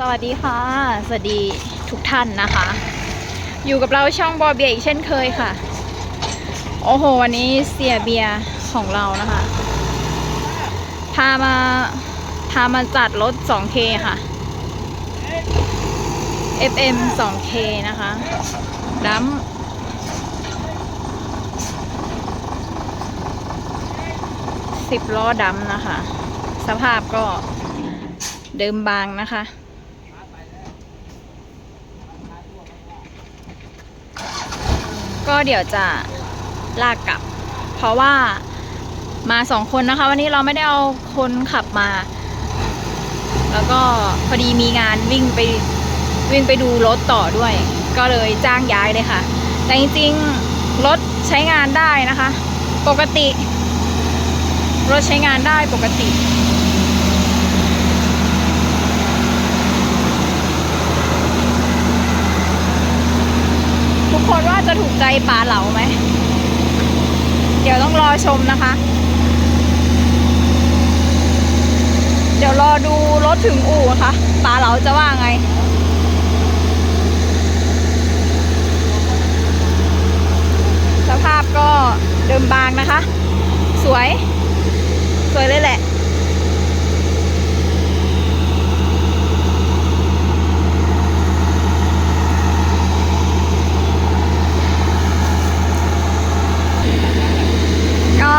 สวัสดีค่ะ สวัสดีทุกท่านนะคะ อยู่กับเราช่องบอเบียอีกเช่นเคยค่ะ โอ้โห วันนี้เสียเบียของเรานะคะ พามา พามาจัดรถ 2K ค่ะ FM 2K นะคะดัมสิบล้อดำนะคะ สภาพก็เดิมบางนะคะ ก็เดี๋ยวจะลากกลับ เพราะว่ามาสองคนนะคะ วันนี้เราไม่ได้เอาคนขับมา แล้วก็พอดีมีงานวิ่งไปวิ่งไปดูรถต่อด้วย ก็เลยจ้างย้ายเลยค่ะ แต่จริงๆรถใช้งานได้นะคะ ปกติ รถใช้งานได้ปกติ คนว่าจะถูกใจปลาเหลาไหม เดี๋ยวต้องรอชมนะคะ เดี๋ยวรอดูรถถึงอู่ะค่ะปลาเหลาจะว่าไงสภาพก็เดิมบางนะคะ สวย สวยเลยแหละ ก็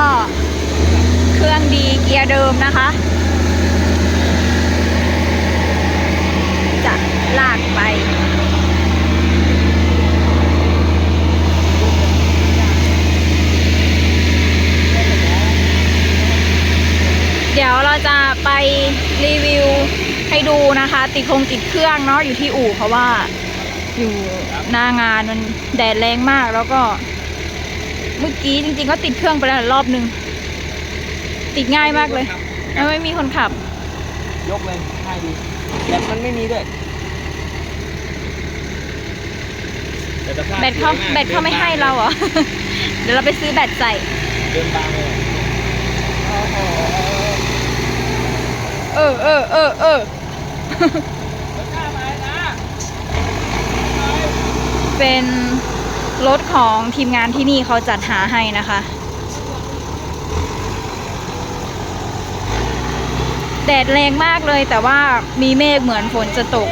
เครื่องดี เกียร์เดิมนะคะ จะลากไป เดี๋ยวเราจะไปรีวิวให้ดูนะคะ ติดคงติดเครื่องเนาะอยู่ที่อู่เพราะว่าอยู่หน้างานมันแดดแรงมากแล้วก็ เมื่อกี้จริงๆก็ติดเครื่องไปแล้วรอบนึง ติดง่ายมากเลยแล้วไม่มีคนขับ ยกเลยง่ายดีแบตมันไม่มีด้วยแบตเขาแบตเขาไม่ให้เราเหรอ เดี๋ยวเราไปซื้อแบตใส่เดินบางเลยเออเออเออเออเป็นรถของทีมงานที่นี่เขาจัดหาให้นะคะ แดดแรงมากเลยแต่ว่ามีเมฆเหมือนฝนจะตก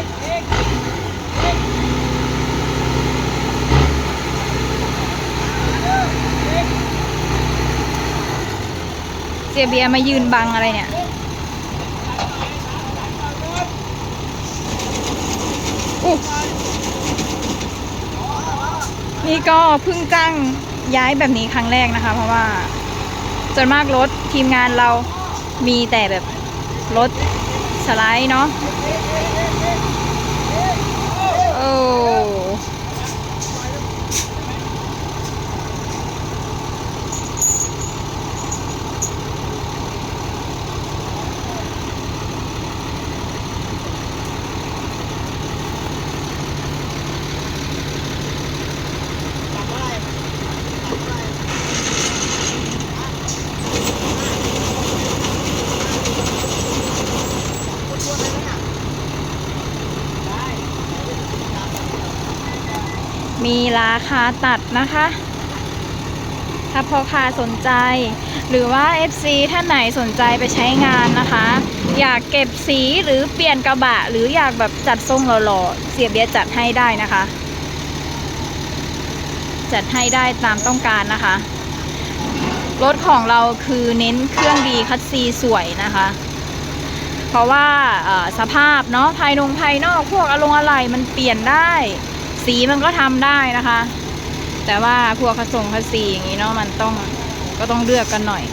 เสียเบียมายืนบังอะไรเนี่ยอุ๊ยนี่ก็เพิ่งจ้างย้ายแบบนี้ครั้งแรกนะคะ เพราะว่าส่วนมากรถทีมงานเรามีแต่แบบ รถสไลด์เนาะโอ้ มีราคาตัดนะคะ ถ้าพ่อค้าสนใจ หรือว่า FC ท่านไหนสนใจไปใช้งานนะคะ อยากเก็บสีหรือเปลี่ยนกระบะ หรืออยากแบบจัดทรงหล่อๆเสียเบียจัดให้ได้นะคะ จัดให้ได้ตามต้องการนะคะ รถของเราคือเน้นเครื่องดีคัดซีสวยนะคะเพราะว่าสภาพเนาะภายนงภายนอกพวกอารมณ์อะไรมันเปลี่ยนได้ สีมันก็ทำได้นะคะ แต่ว่าพวกขทรงขสีอย่างนี้เนาะมันต้องก็ต้องเลือกกันหน่อย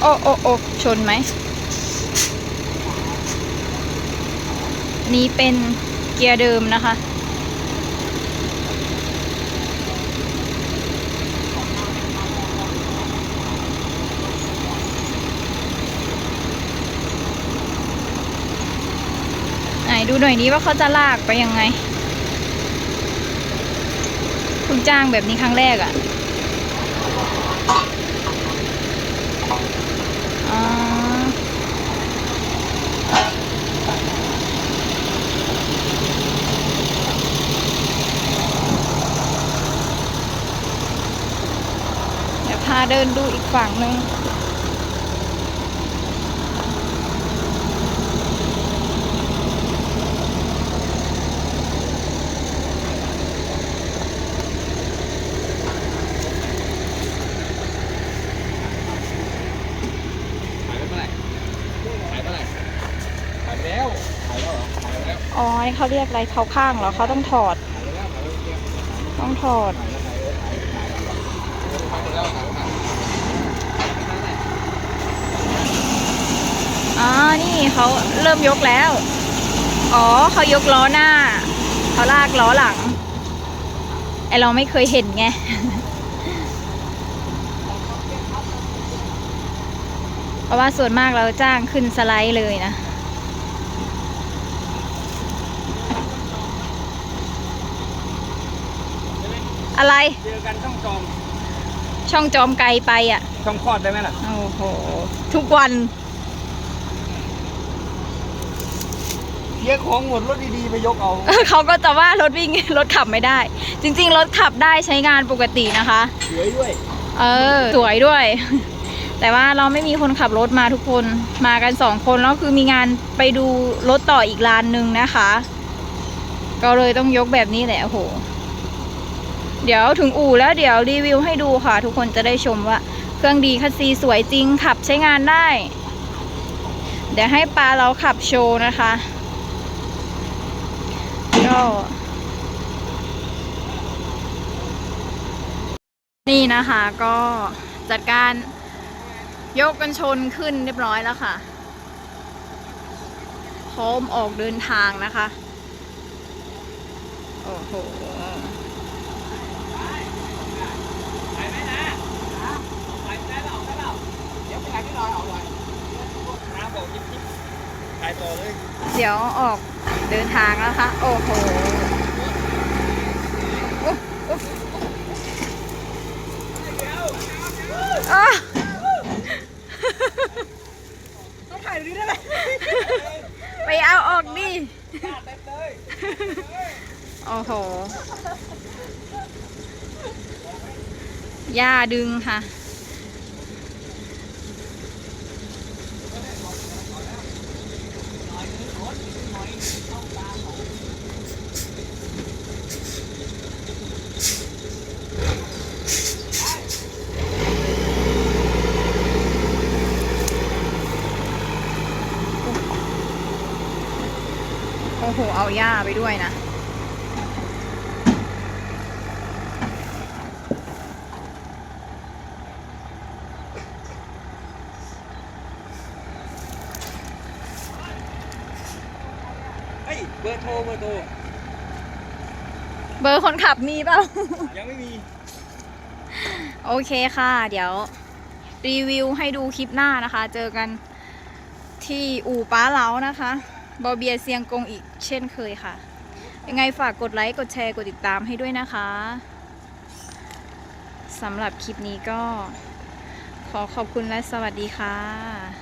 โอ้โอ้โอ้ชนไหม นี่เป็นเกียร์เดิมนะคะ ดูหน่อยนี้ว่าเขาจะลากไปยังไงคุณจ้างแบบนี้ครั้งแรกอะ่ะเดี๋ยวพาเดินดูอีกฝั่งหนึ่ง อ๋อนี่เขาเรียกอะไรเขาข้างเหรอเขาต้องถอด ต้องถอด อ๋อ นี่เขาเริ่มยกแล้ว อ๋อเขายกล้อหน้า เขาลากล้อหลัง ไอเราไม่เคยเห็นไงเพราะว่าส่วนมากเราจ้างขึ้นสไลด์เลยนะ อะไร เจอกันช่องจอม ช่องจอมไกลไปอะ ช่องคลอดได้ไหมล่ะ โอ้โห ทุกวันเยอะของหมดรถดีๆไปยกเอา เขาก็จะว่ารถวิ่ง รถขับไม่ได้ จริง ๆ รถขับได้ใช้งานปกตินะคะ สวยด้วย เออ สวยด้วย แต่ว่าเราไม่มีคนขับรถมาทุกคน มากันสองคนแล้วคือมีงานไปดูรถต่ออีกลานหนึ่งนะคะ ก็เลยต้องยกแบบนี้แหละโอ้โห เดี๋ยวถึงอู่แล้วเดี๋ยวรีวิวให้ดูค่ะ ทุกคนจะได้ชมว่า เครื่องดีคัสซีสวยจริงขับใช้งานได้ เดี๋ยวให้ปลาเราขับโชว์นะคะก็นี่นะคะก็จัดการยกกันชนขึ้นเรียบร้อยแล้วค่ะ พร้อมออกเดินทางนะคะ โอ้โห เดี๋ยวไปขายที่รอยเอาเลยน้าบอกยิบยิบขายต่อเลย เดี๋ยวออกเดินทางแล้วค่ะ โอ้โหอุ๊ยอุ๊ยอะต้องถ่ายตรงนี้ได้ไหมไปเอาออกดิเต็มเลยโอ้โหย่าดึงค่ะ โอ้โห เอาย่าไปด้วยนะเฮ้ยเบอร์โทรเบอร์โทรเบอร์คนขับมีเปล่า ยังไม่มีโอเคค่ะ เดี๋ยว รีวิวให้ดูคลิปหน้านะคะ เจอกันที่อู่ป้าเล้านะคะ บอเบียเซียงกงอีกเช่นเคยค่ะ ยังไงฝากกดไลค์ กดแชร์ กดติดตามให้ด้วยนะคะสำหรับคลิปนี้ก็ขอขอบคุณและสวัสดีค่ะ